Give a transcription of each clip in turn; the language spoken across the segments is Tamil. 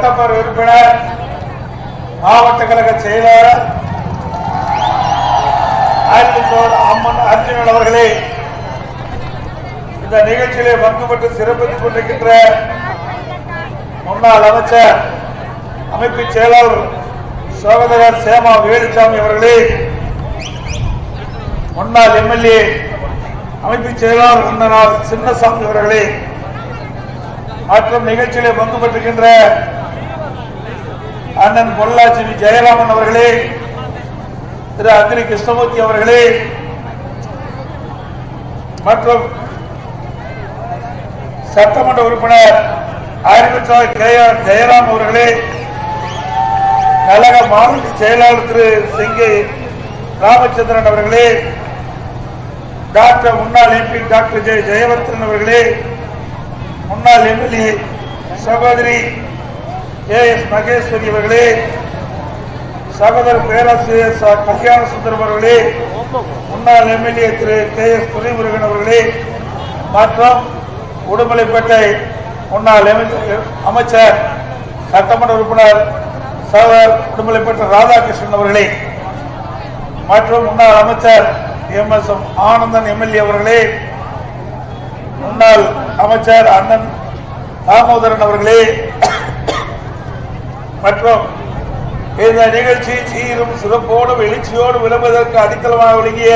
சட்டமன்ற உறுப்பினர் மாவட்ட கழக செயலாளர் அம்மன் அர்ஜுனன் அவர்களே இந்த நிகழ்ச்சியிலே பங்கு பெற்று சிறப்பித்துக் கொண்டிருக்கின்ற முன்னாள் அமைச்சர் அமைப்பு செயலாளர் சோகதகர் சேமா வேலுசாமி அவர்களே முன்னாள் எம்எல்ஏ அமைப்பு செயலாளர் முன்னாள் சின்னசாமி அவர்களே மற்றும் நிகழ்ச்சியிலே பங்கு பெற்றிருக்கின்ற அண்ணன் பொள்ளாச்சி வி. ஜெயராமன் அவர்களே திரு அக்ரி கிருஷ்ணமூர்த்தி அவர்களே மற்றும் சட்டமன்ற உறுப்பினர் ஆயிரத்தி கே ஆர் ஜெயராம் அவர்களே கழக மாநில செயலாளர் திரு செங்கை ராமச்சந்திரன் அவர்களே டாக்டர் முன்னாள் எம்பி டாக்டர் ஜெய ஜெயவர்தன் அவர்களே முன்னாள் எம்எல்ஏ சகோதரி ஏ எஸ் மகேஸ்வரி அவர்களே சகோதரர் பேராசிரியர் ச. கல்யாண சுந்தரம் அவர்களே முன்னாள் MLA Thiru K S Duraimurugan அவர்களே மற்றும் உடுமலைப்பேட்டை முன்னாள் அமைச்சர் சட்டமன்ற உறுப்பினர் சகோதரர் உடுமலைப்பேட்டை ராதாகிருஷ்ணன் அவர்களே மற்றும் முன்னாள் அமைச்சர் எம் எஸ் ஆனந்தன் எம்எல்ஏ அவர்களே முன்னாள் அமைச்சர் அண்ணன் தாமோதரன் அவர்களே மற்றும் இந்த நிகழ்ச்சி சீரும் சிறப்போடும் எழுச்சியோடு விளம்புவதற்கு அடித்தளமாக விளங்கிய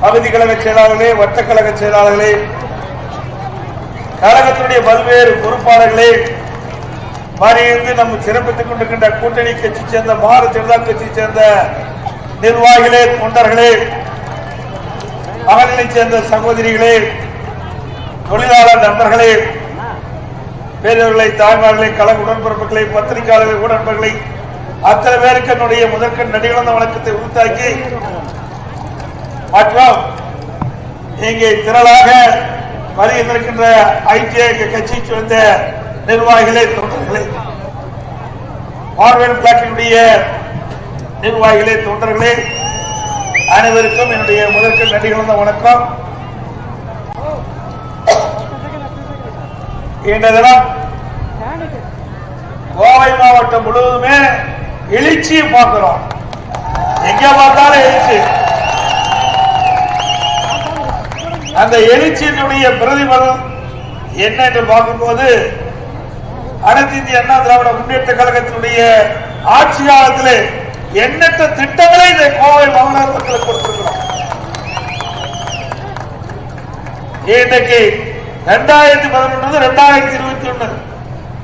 பகுதி கழக செயலாளர்களே வட்டக்கழக செயலாளர்களே கழகத்தினுடைய பல்வேறு பொறுப்பாளர்களே மறைந்து நம்ம சிறப்பித்துக் கொண்டிருக்கின்ற கூட்டணி கட்சி சேர்ந்த பாரதிய ஜனதா கட்சி சேர்ந்த நிர்வாகிகளே தொண்டர்களே மகளிரை சேர்ந்த சகோதரிகளே தொழிலாளர் நண்பர்களே பேரவர்களை தாய்மார்களை கழக உடன்பிறப்புகளை பத்திரிகையாளர்கள் உடன்பர்களை அத்தனை பேருக்கு என்னுடைய முதற்கண் நடிகழ்ந்த வணக்கத்தை உறுத்தாக்கி மற்றும் இங்கே திரளாக வருகின்றிருக்கின்ற ஐக்கிய கட்சியை சேர்ந்த நிர்வாகிகளே தொண்டர்களே. பார்வையர் பிளாக்கினுடைய நிர்வாகிகளே தொண்டர்களே அனைவருக்கும் என்னுடைய முதற்கண் நடிகழ்ந்த வணக்கம். இன்றைய தினம் கோவை மாவட்டம் முழுவதுமே எழுச்சியை பார்க்கிறோம். எங்க பார்த்தாலும் எழுச்சி. அந்த எழுச்சியினுடைய பிரதிபலம் என்ன என்று பார்க்கும்போது அனைத்து இந்திய அண்ணா திராவிட முன்னேற்ற கழகத்தினுடைய ஆட்சி காலத்தில் எண்ணற்ற திட்டங்களை இந்த கோவை மாநகர மக்களுக்கு கொடுத்திருக்கிறோம் இன்னைக்கு ரெண்டாயிரத்தி பதினொன்று ரெண்டாயிரத்தி இருபத்தி ஒண்ணு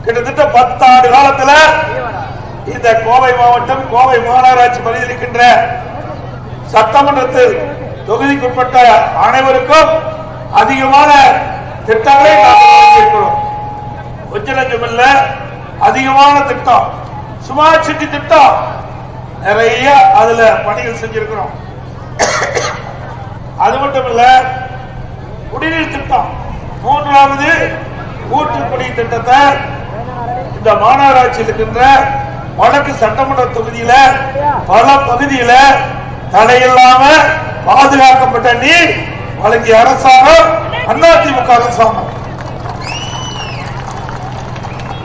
கிட்டத்தட்ட பத்தாண்டு காலத்துல இந்த கோவை மாவட்டம் கோவை மாநகராட்சி பகுதியில் இருக்கின்ற சட்டமன்றத்தில் தொகுதிக்குட்பட்ட அனைவருக்கும் அதிகமான திட்டங்களை இருக்கிறோம் கொஞ்ச லட்சம் இல்ல அதிகமான திட்டம். சுமார் சிட்டி திட்டம் நிறைய அதுல பணிகள் செஞ்சிருக்கிறோம். அது மட்டும் இல்ல குடிநீர் திட்டம். மூன்றாவது ஊற்றுக்குடி திட்டத்தை இந்த மாநகராட்சியில் இருக்கின்ற வடக்கு சட்டமன்ற தொகுதியில பல பகுதியில தடையில்லாம பாதுகாக்கப்பட்ட நீர் வழங்கிய அரசாங்கம் அதிமுக அரசாங்கம்.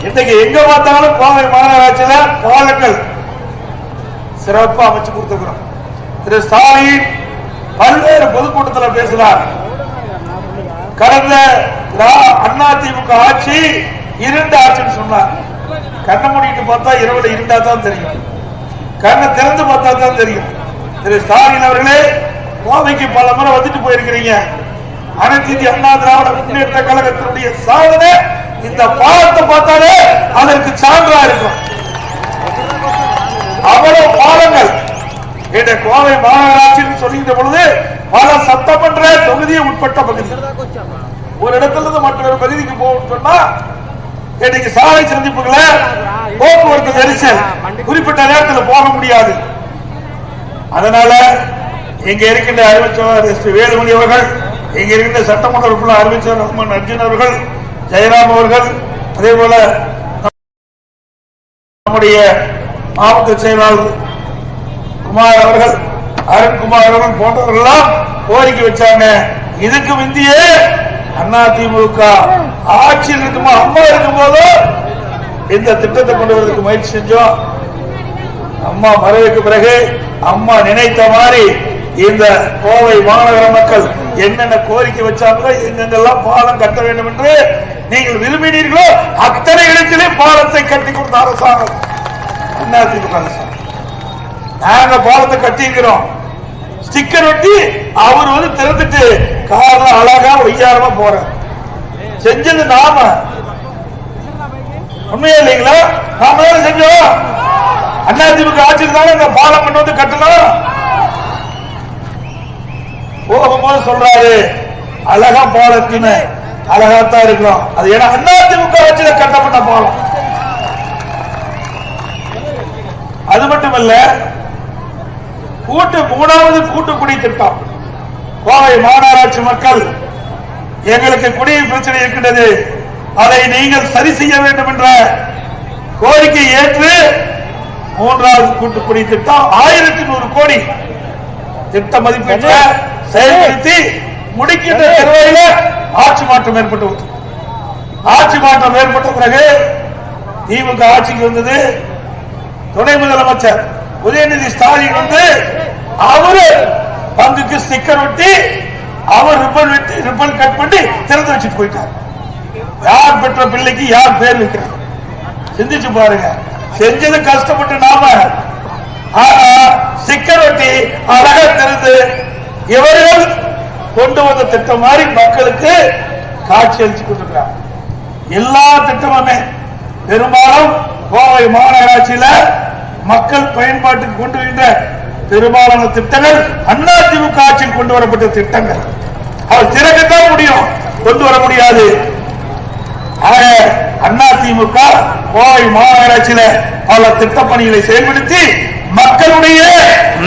இன்னைக்கு எங்க பார்த்தாலும் கோவை மாநகராட்சியில பாலங்கள் சிறப்பா அமைச்சு கொடுத்துக்கிறோம் திரு ஸ்டாலின் பல்வேறு பொதுக்கூட்டத்தில் பேசுகிறார் கடந்த அண்ணா திமுக ஆட்சி இருண்ட ஆட்சின்னு சொன்னார் கண்ணை மூடிட்டு பார்த்தா இரவுல இருண்டா தான் தெரியும். கண்ணை திறந்து பார்த்தா தான் தெரியும். திரு ஸ்டாலின் அவர்களே கோவைக்கு பல முறை வந்துட்டு போயிருக்கிறீங்க. அனைத்து இந்திய அண்ணா திராவிட முன்னேற்ற கழகத்தினுடைய சாதனை இந்த பாலத்தை பார்த்தாலே அதற்கு சான்றா இருக்கும். அவ்வளவு பாலங்கள். என்ற கோவை மாநகராட்சின்னு சொல்லுகின்ற பொழுது பல சட்டமன்ற தொகுதியை உட்பட்ட பகுதி. ஒரு இடத்துல இருந்து மற்றொரு பகுதிக்கு போகணும்னு சொன்னா இன்னைக்கு சாலை சந்திப்புகளை போக்குவரத்து நெரிசல் குறிப்பிட்ட நேரத்தில் போக முடியாது. அதனால இங்க இருக்கின்ற அறிவிச்சவர் வேலுமணி அவர்கள் இங்க இருக்கின்ற சட்டமன்ற உறுப்பினர் அறிவிச்சவர் ரஹ்மான் அர்ஜுன் அவர்கள் ஜெயராம் அவர்கள் அதே போல நம்முடைய மாவட்ட செயலாளர் குமார் அவர்கள் அருண்குமார் அவர்கள் கோரிக்கை வச்சாங்க. இதுக்கு முந்தியே அண்ணா திமுக ஆட்சியில் இருக்குமா அம்மா இருக்கும் இந்த திட்டத்தை கொண்டு வரதுக்கு முயற்சி செஞ்சோம். அம்மா மறைவுக்கு பிறகு அம்மா நினைத்த மாதிரி இந்த கோவை மாநகர மக்கள் என்னென்ன கோரிக்கை வச்சாங்களோ எங்கெங்கெல்லாம் பாலம் கட்ட வேண்டும் என்று நீங்கள் விரும்பினீர்களோ அத்தனை இடத்திலே பாலத்தை கட்டி கொடுத்த அரசாங்கம். அதிமுக அரசாங்கம். நாங்க பாலத்தை கட்டிக்கிறோம் ஸ்டிக்கர் ஒட்டி அவர் வந்து திறந்துட்டு கார்ல அழகா ஒய்யாரமா போறார். செஞ்சது நாம. உண்மையா இல்லைங்களா? நாம தான் செஞ்சோம். அதிமுக ஆட்சியில் தானே இந்த பாலம் கொண்டு வந்து கட்டணும். போகும்போது சொல்றாரு அழகா பாலத்துன்னு அழகாத்தான் இருக்கிறோம். அது ஏன்னா அண்ணா திமுக ஆட்சியில கட்டப்பட்ட பாலம் அது மட்டுமல்ல கூட்டு மூணாவது கூட்டு குடி திட்டம். கோவை மாநகராட்சி மக்கள் எங்களுக்கு குடிநீர் பிரச்சனை இருக்கின்றது. அதை நீங்கள் சரி செய்ய வேண்டும் என்ற கோரிக்கை ஏற்று மூன்றாவது கூட்டு குடி திட்டம் ஆயிரத்தி நூறு கோடி திட்ட மதிப்பீட்டை செயல்படுத்தி முடிக்கின்ற தருவாயில ஆட்சி மாற்றம் ஏற்பட்டு. ஆட்சி மாற்றம் ஏற்பட்ட பிறகு திமுக ஆட்சிக்கு வந்தது துணை முதலமைச்சர் உதயநிதி ஸ்டாலின் வந்து அவரு பங்குக்கு ஸ்டிக்கர் ஒட்டி அவர் ரிப்பன் வெட்டி ரிப்பன் கட் பண்ணி திறந்து வச்சுட்டு போயிட்டார். யார் பெற்ற பிள்ளைக்கு யார் பேர் வைக்கிறது? சிந்திச்சு பாருங்க. செஞ்சது கஷ்டப்பட்டு நாம. ஆனா ஸ்டிக்கர் ஒட்டி அழகா திறந்து இவர்கள் கொண்டு வந்த திட்டம் மாதிரி மக்களுக்கு காட்சி அளிச்சு கொண்டிருக்கிறார் எல்லா திட்டமுமே பெரும்பாலும் கோவை மாநகராட்சியில மக்கள் பயன்பாட்டுக்கு கொண்டு வருகின்ற பெரும்பாலான திட்டங்கள் அண்ணா திமுக ஆட்சியில் கொண்டு வரப்பட்ட திட்டங்கள். அவர் திறக்கத்தான் முடியும். கொண்டு வர முடியாது. ஆக திமுக கோவை மாநகராட்சியில பல திட்டப்பணிகளை செயல்படுத்தி மக்களுடைய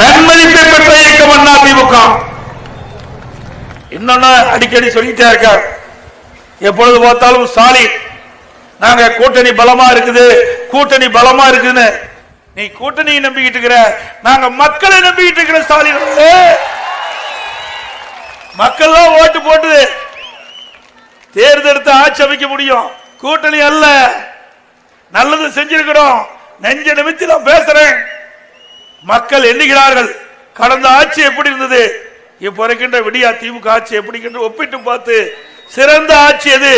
நன்மதிப்பை பெற்ற இயக்கம் அதிமுக இன்னொன்னு அடிக்கடி சொல்லிட்டே இருக்கார். எப்பொழுது பார்த்தாலும் ஸ்டாலின் நாங்க கூட்டணி பலமா இருக்குது கூட்டணி பலமா இருக்குன்னு நீ கூட்டணியை நம்பிக்கிட்டு இருக்கிற நாங்க மக்களை நம்பிக்கிட்டு இருக்கிற ஸ்டாலின். மக்கள் தான் ஓட்டு போட்டு தேர்ந்தெடுத்து ஆட்சி அமைக்க முடியும். கூட்டணி அல்ல. நல்லது செஞ்சிருக்கிறோம். நெஞ்ச நிமித்தி நான் பேசுறேன். மக்கள் எண்ணுகிறார்கள். கடந்த ஆட்சி எப்படி இருந்தது? இப்ப இருக்கின்ற விடியா திமுக ஆட்சி எப்படி ஒப்பிட்டு பார்த்து சிறந்த ஆட்சி எது?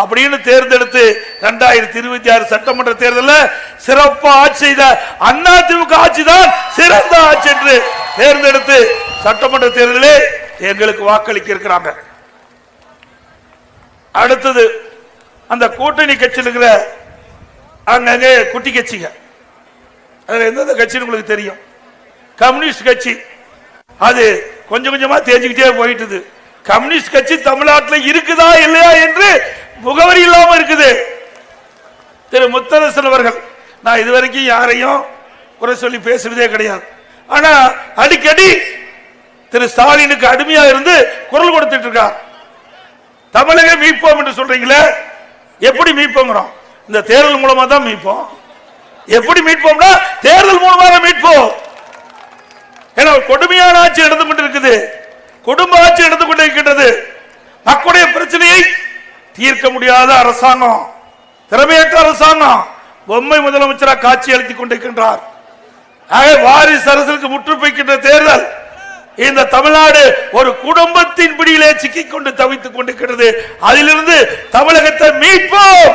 அப்படின்னு தேர்ந்தெடுத்து இரண்டாயிரத்தி இருபத்தி ஆறு சட்டமன்ற தேர்தலில் சிறப்பா ஆட்சி செய்த அண்ணா திமுக ஆட்சி தான் சிறந்த ஆட்சி என்று தேர்ந்தெடுத்து சட்டமன்ற தேர்தலே எங்களுக்கு வாக்களிக்க இருக்கிறாங்க. அடுத்தது அந்த கூட்டணி கட்சியில் இருக்கிற அங்கங்கே குட்டி கட்சிங்க. அதுல எந்தெந்த கட்சின்னு உங்களுக்கு தெரியும்? கம்யூனிஸ்ட் கட்சி. அது கொஞ்சம் கொஞ்சமா தெரிஞ்சுக்கிட்டே போயிட்டுது. கம்யூனிஸ்ட் கட்சி தமிழ்நாட்டில் இருக்குதா இல்லையா என்று முகவரி இல்லாம இருக்குது. திரு முத்தரசன் அவர்கள் நான் இதுவரைக்கும் யாரையும் குறை சொல்லி பேசுறதே கிடையாது. ஆனா அடிக்கடி திரு ஸ்டாலினுக்கு அடிமையா இருந்து குரல் கொடுத்துட்டு இருக்கார் தமிழக மீட்போம் என்று சொல்றீங்களே எப்படி மீட்போங்கிறோம்? இந்த தேர்தல் மூலமா தான் மீட்போம். எப்படி மீட்போம்னா தேர்தல் மூலமாக மீட்போம். ஏன்னா கொடுமையான ஆட்சி நடந்து கொண்டிருக்குது. குடும்ப ஆட்சி நடந்து கொண்டிருக்கின்றது. மக்களுடைய பிரச்சனையை தீர்க்க முடியாத அரசாங்கம் திறமையற்ற அரசாங்கம். பொம்மை முதலமைச்சராக காட்சி அளித்துக் கொண்டிருக்கின்றார். வாரிஸ் வாரிசு அரசுக்கு முற்றுப்பைக்கின்ற தேர்தல் இந்த தமிழ்நாடு ஒரு குடும்பத்தின் பிடியிலே சிக்கிக் கொண்டு தவித்துக் கொண்டிருக்கிறது. அதிலிருந்து தமிழகத்தை மீட்போம்!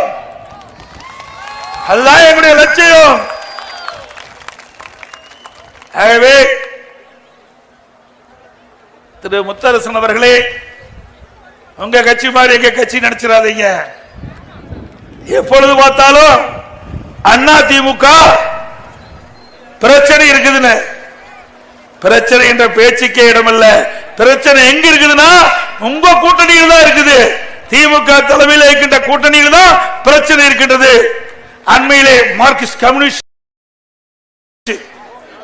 அதுதான் எங்களுடைய லட்சியம். ஆகவே திரு முத்தரசன் அவர்களே உங்க கட்சி மாதிரி எங்க கட்சி நினைச்சிடாதீங்க. எப்பொழுது பார்த்தாலும் அண்ணா திமுக பிரச்சனை இருக்குதுன்னு. பிரச்சனை என்ற பேச்சுக்கே இடமல்ல. பிரச்சனை எங்க இருக்குதுன்னா உங்க கூட்டணியில் தான் இருக்குது. திமுக தலைமையில் இருக்கின்ற கூட்டணியில் தான் பிரச்சனை இருக்கின்றது. அண்மையிலே மார்க்சிஸ்ட் கம்யூனிஸ்ட்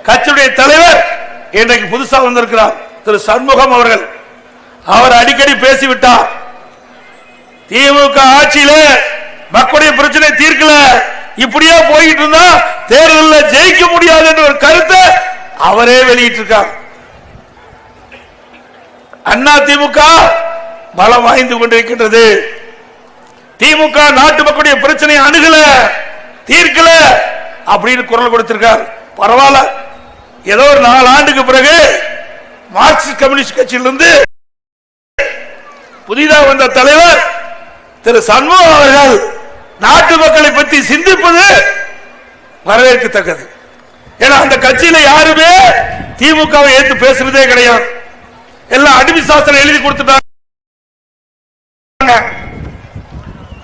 கட்சியுடைய தலைவர் இன்றைக்கு புதுசாக வந்திருக்கிறார். திரு சண்முகம் அவர்கள். அவர் அடிக்கடி பேசிவிட்டார். திமுக ஆட்சியில மக்களுடைய பிரச்சனை தீர்க்கல. இப்படியே போயிட்டு இருந்தா தேர்தலில் ஜெயிக்க முடியாது என்ற ஒரு கருத்தை அவரே வெளியிட்டு இருக்கார் அண்ணா திமுக பலம் வாய்ந்து கொண்டிருக்கின்றது. திமுக நாட்டு மக்களுடைய பிரச்சனையை அணுகல தீர்க்கல அப்படின்னு குரல் கொடுத்திருக்கார். பரவாயில்ல. ஏதோ ஒரு நாலு ஆண்டுக்கு பிறகு மார்க்சிஸ்ட் கம்யூனிஸ்ட் கட்சியிலிருந்து புதிதாக வந்த தலைவர் திரு சண்முகம் அவர்கள் நாட்டு மக்களை பற்றி சிந்திப்பது வரவேற்கத்தக்கது. ஏன்னா அந்த கட்சியில யாருமே திமுகவை ஏற்று பேசுறதே கிடையாது. எல்லாம் அடிமை சாஸ்திரம் எழுதி கொடுத்துட்டாங்க.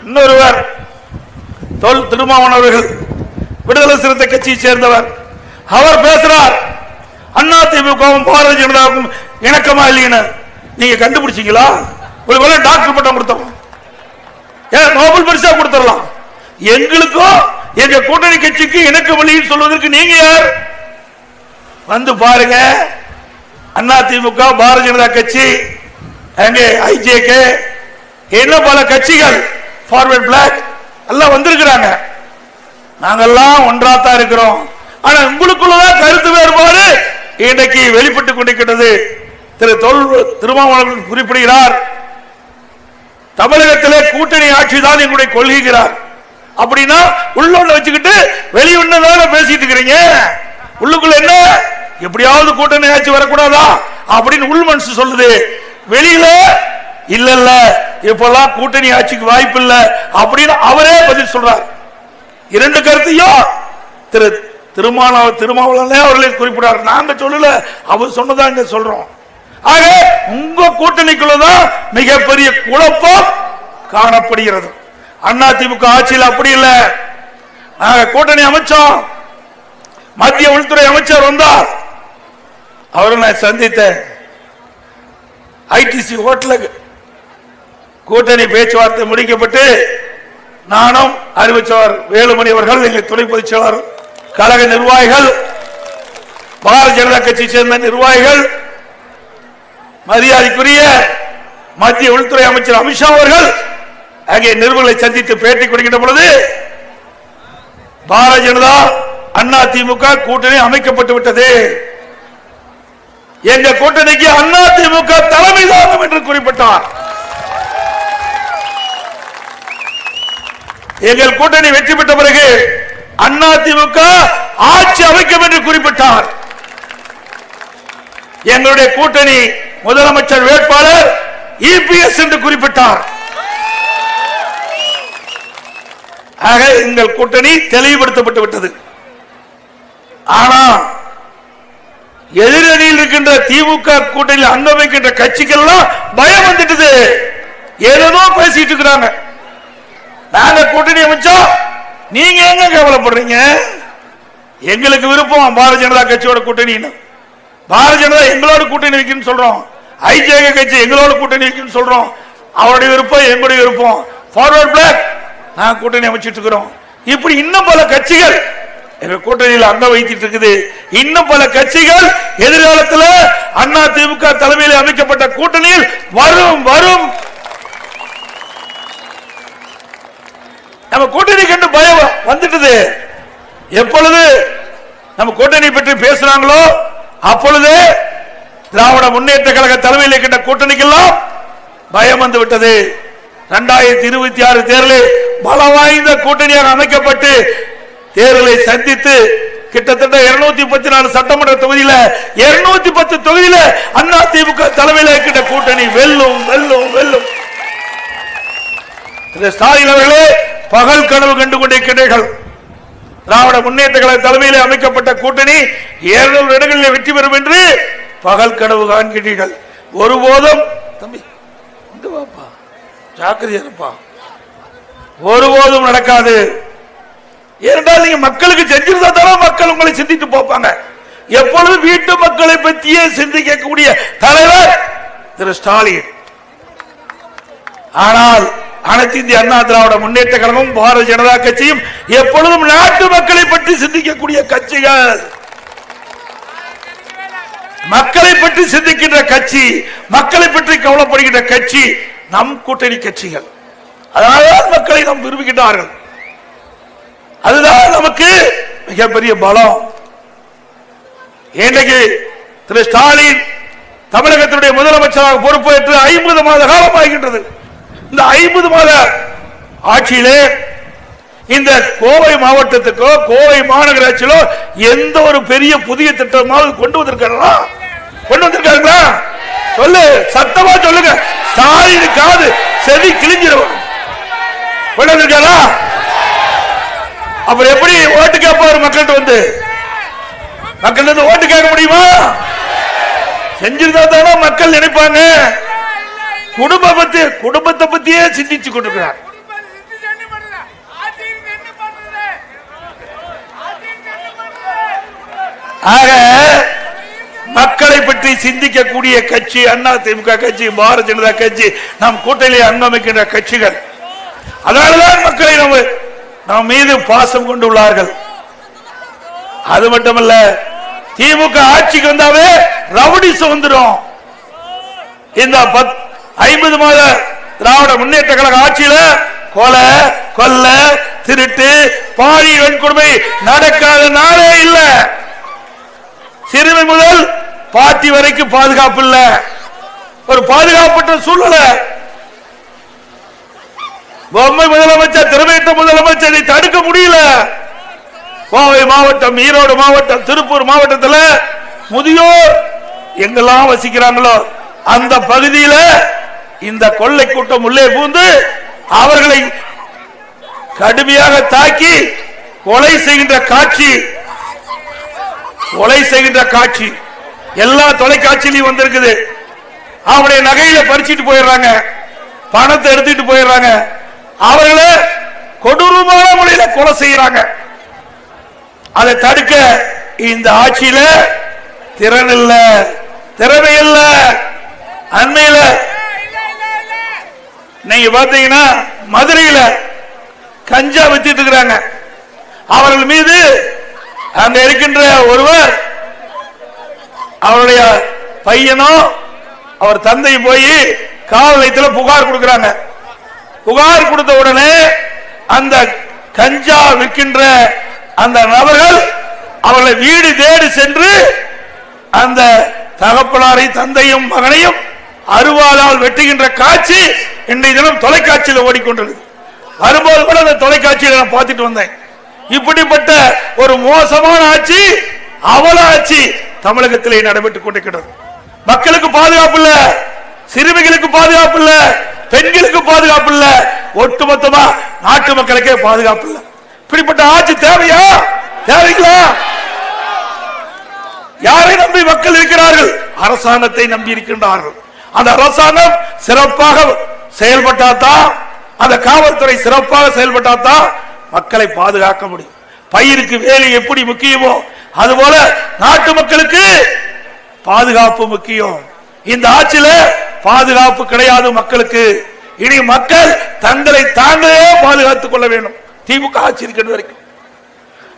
இன்னொருவர் தொல் திருமாவன் அவர்கள் விடுதலை சிறுத்தை கட்சியை சேர்ந்தவர். அவர் பேசுறார் அண்ணா திமுகவும் பாரதிய ஜனதாவுக்கும் இணக்கமா இல்லைன்னு. நீங்க கண்டுபிடிச்சீங்களா? ஒரு டாக்டர் பட்டம் கொடுத்தோம். ஏன் நோபல் பரிசா கொடுத்துடலாம். எங்களுக்கும் எங்க கூட்டணி கட்சிக்கு இணக்க வழியில் சொல்வதற்கு நீங்க யார்? வந்து பாருங்க. அண்ணா திமுக பாரதிய ஜனதா கட்சி அங்கே ஐஜேகே இன்னும் பல கட்சிகள் ஃபார்வர்ட் பிளாக் எல்லாம் வந்திருக்கிறாங்க. நாங்கெல்லாம் ஒன்றாத்தான் இருக்கிறோம். ஆனா உங்களுக்குள்ளதான் கருத்து வேறுபாடு இன்றைக்கு வெளிப்பட்டுக் கொண்டிருக்கிறது. திரு தொல் திருமாவளவன் குறிப்பிடுகிறார். தமிழகத்திலே கூட்டணி ஆட்சி தான் எங்களுடைய கொள்கைகிறார் அப்படின்னா உள்ள வச்சுக்கிட்டு வெளியுன்னு பேசிட்டு இருக்கிறீங்க? உள்ளுக்குள்ள என்ன? எப்படியாவது கூட்டணி ஆட்சி வரக்கூடாதா? அப்படின்னு உள் மனசு சொல்லுது. வெளியில இல்ல இல்ல இப்பெல்லாம் கூட்டணி ஆட்சிக்கு வாய்ப்பு இல்ல அப்படின்னு அவரே பதில் சொல்றார். இரண்டு கருத்தையும் திரு திருமாவள அவர்களே அவர்களை குறிப்பிடார் நாங்க சொல்லல அவர் சொன்னதா இங்க சொல்றோம். ஆக உங்க கூட்டணிக்குள்ளதான் மிகப்பெரிய குழப்பம் காணப்படுகிறது. அண்ணா திமுக ஆட்சியில் அப்படி இல்லை. நாங்க கூட்டணி அமைச்சோம் மத்திய உள்துறை அமைச்சர் வந்தார். அவரை நான் சந்தித்தேன். ஐடிசி ஹோட்டலுக்கு கூட்டணி பேச்சுவார்த்தை முடிக்கப்பட்டு நானும் அறிவிச்சவர் வேலுமணி அவர்கள் எங்கள் துணை பொதுச் செயலாளர் கழக நிர்வாகிகள் பாரதிய ஜனதா கட்சியை சேர்ந்த நிர்வாகிகள் மரியாதைக்குரிய மத்திய உள்துறை அமைச்சர் அமித்ஷா அவர்கள் அங்கே நிருபர்களை சந்தித்து பேட்டி கொடுக்கின்ற பொழுது பாரதிய ஜனதா அண்ணா திமுக கூட்டணி அமைக்கப்பட்டு விட்டது. எங்க கூட்டணிக்கு அண்ணா திமுக தலைமை தாங்கும் என்று குறிப்பிட்டார். எங்கள் கூட்டணி வெற்றி பெற்ற பிறகு அண்ணா திமுக ஆட்சி அமைக்கும் என்று குறிப்பிட்டார். எங்களுடைய கூட்டணி முதலமைச்சர் வேட்பாளர் இபிஎஸ் என்று குறிப்பிட்டார். ஆக எங்கள் கூட்டணி தெளிவுபடுத்தப்பட்டு விட்டது. ஆனா எதிரணியில் இருக்கின்ற திமுக கூட்டணியில் அங்கம் வைக்கின்ற கட்சிக்கெல்லாம் பயம் வந்துட்டது. ஏதோ பேசிட்டு இருக்கிறாங்க. நாங்க கூட்டணி அமைச்சோம் நீங்க எங்க கவலைப்படுறீங்க? எங்களுக்கு விருப்பம் பாரதிய ஜனதா கட்சியோட கூட்டணின்னு. பாரதிய ஜனதா எங்களோட கூட்டணி வைக்கணும்னு சொல்றோம். ஐஜேக கட்சி எங்களோட கூட்டணி இருக்குன்னு சொல்றோம். அவருடைய விருப்பம் எங்களுடைய விருப்பம். ஃபார்வர்ட் பிளாக் நாங்கள் கூட்டணி அமைச்சிட்டு இருக்கிறோம். இப்படி இன்னும் பல கட்சிகள் எங்க கூட்டணியில் அங்க வைத்துட்டு இருக்குது. இன்னும் பல கட்சிகள் எதிர்காலத்தில் அண்ணா திமுக தலைமையில் அமைக்கப்பட்ட கூட்டணியில் வரும் வரும். நம்ம கூட்டணி கண்டு பயம் வந்துட்டது. எப்பொழுது நம்ம கூட்டணி பற்றி பேசுறாங்களோ அப்பொழுது திராவிட முன்னேற்ற கழக தலைமையில் இருக்கின்ற கூட்டணிக்கெல்லாம் பயம் வந்து விட்டது. இரண்டாயிரத்தி இருபத்தி ஆறு தேர்தலில் பல வாய்ந்த கூட்டணியாக அமைக்கப்பட்டு தேர்தலை சந்தித்து கிட்டத்தட்ட இருநூத்தி முப்பத்தி நாலு சட்டமன்ற தொகுதியில இருநூத்தி பத்து தொகுதியில அண்ணா திமுக தலைமையில் இருக்கின்ற கூட்டணி வெல்லும் வெல்லும் வெல்லும். ஸ்டாலின் அவர்களே பகல் கனவு கண்டு கொண்டிருக்கிறீர்கள் திராவிட முன்னேற்ற கழக தலைமையில் அமைக்கப்பட்ட கூட்டணி இருநூறு இடங்களில் வெற்றி பெறும் என்று பகல் கனவு காண்கிறீர்கள். ஒருபோதும் தம்பி இங்க வாப்பா. ஜாக்கிரதையா இருப்பா. ஒருபோதும் நடக்காது. ஏனென்றால் நீங்க மக்களுக்கு செஞ்சிருந்தா தானே மக்கள் உங்களை சிந்தித்து போப்பாங்க எப்பொழுது வீட்டு மக்களை பற்றியே சிந்திக்கக்கூடிய தலைவர் திரு ஸ்டாலின். ஆனால் அனைத்து இந்திய அண்ணா திராவிட முன்னேற்ற கழகம் பாரதிய ஜனதா கட்சியும் எப்பொழுதும் நாட்டு மக்களை பற்றி சிந்திக்கக்கூடிய கட்சிகள். மக்களை பற்றி சிந்திக்கின்ற கட்சி மக்களை பற்றி கவலைப்படுகின்ற கட்சி நம் கூட்டணி கட்சிகள். அதனால்தான் மக்களை நாம் விரும்புகின்றார்கள். அதுதான் நமக்கு மிகப்பெரிய பலம். இன்றைக்கு திரு ஸ்டாலின் தமிழகத்தினுடைய முதலமைச்சராக பொறுப்பேற்று ஐம்பது மாத காலம் ஆகின்றது இந்த ஐம்பது மாத ஆட்சியிலே இந்த கோவை மாவட்டத்துக்கோ கோவை மாநகராட்சியிலோ எந்த ஒரு பெரிய புதிய திட்டமாவது கொண்டு வந்திருக்காங்களா? கொண்டு வந்திருக்காங்களா? சொல்லு சத்தமா சொல்லுங்க. ஸ்டாலின் காது செவி கிழிஞ்சிருவாங்க கொண்டு வந்திருக்காரா அப்புறம் எப்படி ஓட்டு கேட்பாரு மக்கள்கிட்ட வந்து? மக்கள் வந்து ஓட்டு கேட்க முடியுமா? செஞ்சிருந்தா தானே மக்கள் நினைப்பாங்க. குடும்ப பத்தி குடும்பத்தை பத்தியே சிந்திச்சு கொண்டிருக்கிறார் குடும்பம் சிந்திச்சு என்ன பண்ணுது? ஆட்சிக்கு என்ன பண்ணுது? ஆட்சிக்கு என்ன பண்ணுது? ஆக மக்களை பற்றி சிந்திக்கக்கூடிய கட்சி அண்ணா திமுக கட்சி பாரதிய ஜனதா கட்சி நம் கூட்டணியை அங்கமைக்கின்ற கட்சிகள். அதனாலதான் மக்களை நம்ம நம் மீது பாசம் கொண்டுள்ளார்கள் அது மட்டுமல்ல திமுக ஆட்சிக்கு வந்தாவே ரவுடி வந்துடும். இந்த பத் ஐம்பது மாத திராவிட முன்னேற்ற கழக ஆட்சியில கொலை கொல்ல திருட்டு பாரி வன்கொடுமை நடக்காத நாளே இல்லை. சிறுமி முதல் பாட்டி வரைக்கும் பாதுகாப்பு இல்ல. ஒரு பாதுகாப்பற்ற சூழ்நிலை. பொம்மை முதலமைச்சர் திறமையற்ற முதலமைச்சர் இதை தடுக்க முடியல. கோவை மாவட்டம் ஈரோடு மாவட்டம் திருப்பூர் மாவட்டத்தில் முதியோர் எங்கெல்லாம் வசிக்கிறாங்களோ அந்த பகுதியில் இந்த கொள்ளை கூட்டம் உள்ளே பூந்து அவர்களை கடுமையாக தாக்கி கொலை செய்கின்ற காட்சி கொலை செய்கின்ற காட்சி. எல்லா தொலைக்காட்சியிலையும் வந்திருக்குது. அவருடைய நகையில பறிச்சிட்டு போயிடுறாங்க. பணத்தை எடுத்துட்டு போயிடுறாங்க. அவர்களை கொடூரமான முறையில கொலை செய்யறாங்க. அதை தடுக்க இந்த ஆட்சியில திறன் இல்ல. திறமை இல்ல. அண்மையில நீங்க பாத்தீங்கன்னா மதுரையில கஞ்சா வித்திட்டு இருக்கிறாங்க. அவர்கள் மீது அங்க இருக்கின்ற ஒருவர் அவருடைய பையனும் அவர் தந்தை போய் காவல் நிலையத்தில் புகார் கொடுக்கிறாங்க. புகார் கொடுத்த உடனே அந்த கஞ்சா விற்கின்ற அந்த நபர்கள் அவர்களை வீடு தேடி சென்று அந்த தகப்பனாரை தந்தையும் மகனையும் அருவாளால் வெட்டுகின்ற காட்சி இன்றைய தினம் தொலைக்காட்சியில் ஓடிக்கொண்டது வரும்போது கூட அந்த தொலைக்காட்சியில் நான் பார்த்துட்டு வந்தேன். இப்படிப்பட்ட ஒரு மோசமான ஆட்சி அவல ஆட்சி தமிழகத்திலே நடைபெற்றுக் கொண்டிருக்கிறது. மக்களுக்கு பாதுகாப்பு இல்ல சிறுமிகளுக்கு பாதுகாப்பு இல்ல பெண்களுக்கு பாதுகாப்பு இல்ல ஒட்டுமொத்தமா நாட்டு மக்களுக்கே பாதுகாப்பு இல்ல. இப்படிப்பட்ட ஆட்சி தேவையா? தேவைங்களா? யாரை நம்பி மக்கள் இருக்கிறார்கள்? அரசாங்கத்தை நம்பி இருக்கின்றார்கள். அந்த அரசாங்கம் சிறப்பாக செயல்பட்டாதான் அந்த காவல்துறை சிறப்பாக செயல்பட்டாதான் மக்களை பாதுகாக்க முடியும். பயிருக்கு வேலை எப்படி முக்கியமோ அதுபோல நாட்டு மக்களுக்கு பாதுகாப்பு முக்கியம். இந்த ஆட்சியில பாதுகாப்பு கிடையாது மக்களுக்கு. இனி மக்கள் தங்களை தாங்களே பாதுகாத்துக் கொள்ள வேண்டும். திமுக ஆட்சி இருக்கின்ற வரைக்கும்.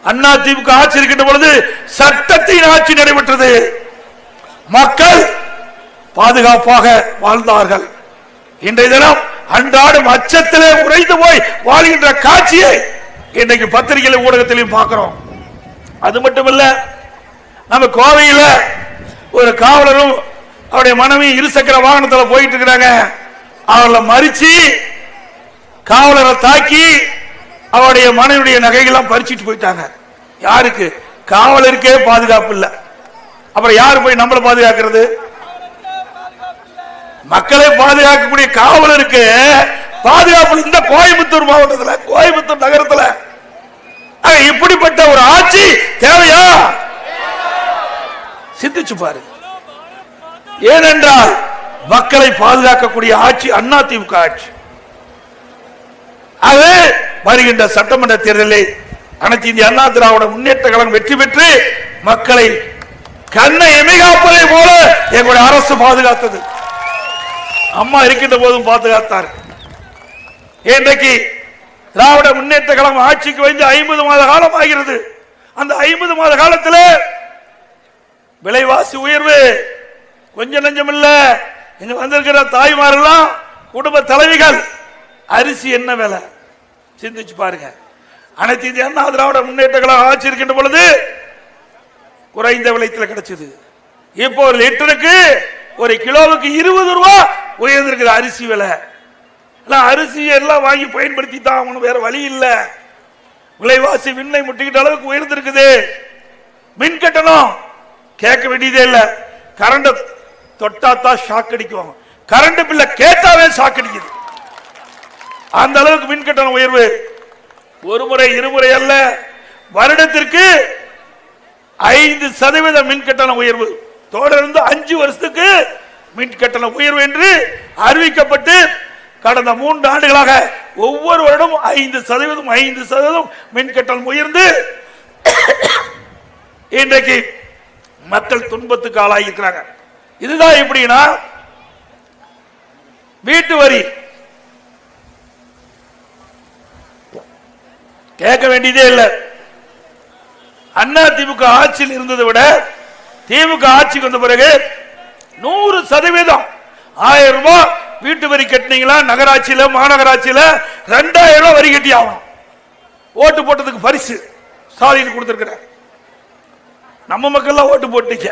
அண்ணா திமுக ஆட்சி இருக்கின்ற பொழுது சட்டத்தின் ஆட்சி நடைபெற்றது. மக்கள் பாதுகாப்பாக வாழ்ந்தார்கள். இன்றைய தினம் அன்றாடம் அச்சத்திலே உறைந்து போய் வாழ்கின்ற காட்சியை இன்னைக்கு பத்திரிகை ஊடகத்திலையும் பார்க்கிறோம். அது மட்டுமல்ல நம்ம கோவையில ஒரு காவலரும் அவருடைய மனைவி இருசக்கர வாகனத்தில் போயிட்டு இருக்கிறாங்க அவளை மறிச்சு காவலரை தாக்கி அவருடைய மனைவியுடைய நகைகள்லாம் பறிச்சிட்டு போயிட்டாங்க. யாருக்கு? காவலருக்கே பாதுகாப்பு இல்லை. அப்புறம் யாரு போய் நம்மளை பாதுகாக்கிறது? மக்களை பாதுகாக்கக்கூடிய காவலருக்கு பாதுகாப்பு இந்த கோயம்புத்தூர் மாவட்டத்தில் கோயம்புத்தூர் நகரத்துல. இப்படிப்பட்ட ஒரு ஆட்சி தேவையா? சிந்திச்சு பாரு. ஏனென்றால் மக்களை பாதுகாக்கக்கூடிய ஆட்சி அண்ணா திமுக ஆட்சி. அது வருகின்ற சட்டமன்ற தேர்தலில் அனைத்து இந்திய அண்ணா திராவிட முன்னேற்ற கழகம் வெற்றி பெற்று மக்களை கண்ணை எமிகாப்பதை போல எங்களுடைய அரசு பாதுகாத்தது. அம்மா இருக்கின்ற போதும் பாதுகாத்தார்கள் இன்றைக்கு திராவிட முன்னேற்ற கழகம் ஆட்சிக்கு வந்து ஐம்பது மாத காலம் ஆகிறது அந்த ஐம்பது மாத காலத்தில் விலைவாசி உயர்வு கொஞ்சம் நஞ்சம் இல்ல இங்க வந்திருக்கிற தாய்மாரெல்லாம் குடும்ப தலைவிகள். அரிசி என்ன விலை? சிந்திச்சு பாருங்க. அனைத்து இந்திய அண்ணா திராவிட முன்னேற்ற கழகம் ஆட்சி இருக்கின்ற பொழுது குறைந்த விலைத்தில் கிடைச்சது. இப்போ ஒரு லிட்டருக்கு ஒரு கிலோவுக்கு இருபது ரூபா உயர்ந்திருக்குது அரிசி விலை. எல்லாம் அரிசி எல்லாம் வாங்கி பயன்படுத்தி தான் ஆகணும் வேற வழி இல்லை. விலைவாசி விண்ணை முட்டிக்கிட்ட அளவுக்கு உயர்ந்திருக்குது. மின் கட்டணம் கேட்க வேண்டியதே இல்லை. கரண்ட் தொட்டாத்தான் ஷாக் அடிக்கும். கரண்ட் பில்ல கேட்டாவே ஷாக் அடிக்குது. அந்த அளவுக்கு மின் கட்டணம் உயர்வு. ஒரு முறை இருமுறை அல்ல. வருடத்திற்கு ஐந்து சதவீத மின் கட்டண உயர்வு. தொடர்ந்து அஞ்சு வருஷத்துக்கு மின் கட்டண உயர்வு என்று அறிவிக்கப்பட்டு கடந்த மூன்று ஆண்டுகளாக ஒவ்வொரு வருடம் ஐந்து சதவீதம் ஐந்து சதவீதம் மின்கட்டணம் உயர்ந்து இன்றைக்கு மக்கள் துன்பத்துக்கு ஆளாகி இருக்கிறாங்க இதுதான் எப்படின்னா வீட்டு வரி. கேட்க வேண்டியதே இல்லை. அண்ணா திமுக ஆட்சியில் இருந்ததை விட திமுக ஆட்சிக்கு வந்த பிறகு நூறு சதவீதம் ஆயிரம் ரூபாய் வீட்டு வரி கட்டினீங்களா? நகராட்சியில மாநகராட்சியில? ரெண்டாயிரம் ரூபாய் வரி கட்டி ஆகணும் ஓட்டு போட்டதுக்கு பரிசு. ஸ்டாலின் கொடுத்திருக்கிறார். நம்ம மக்கள்லாம் ஓட்டு போட்டீங்க.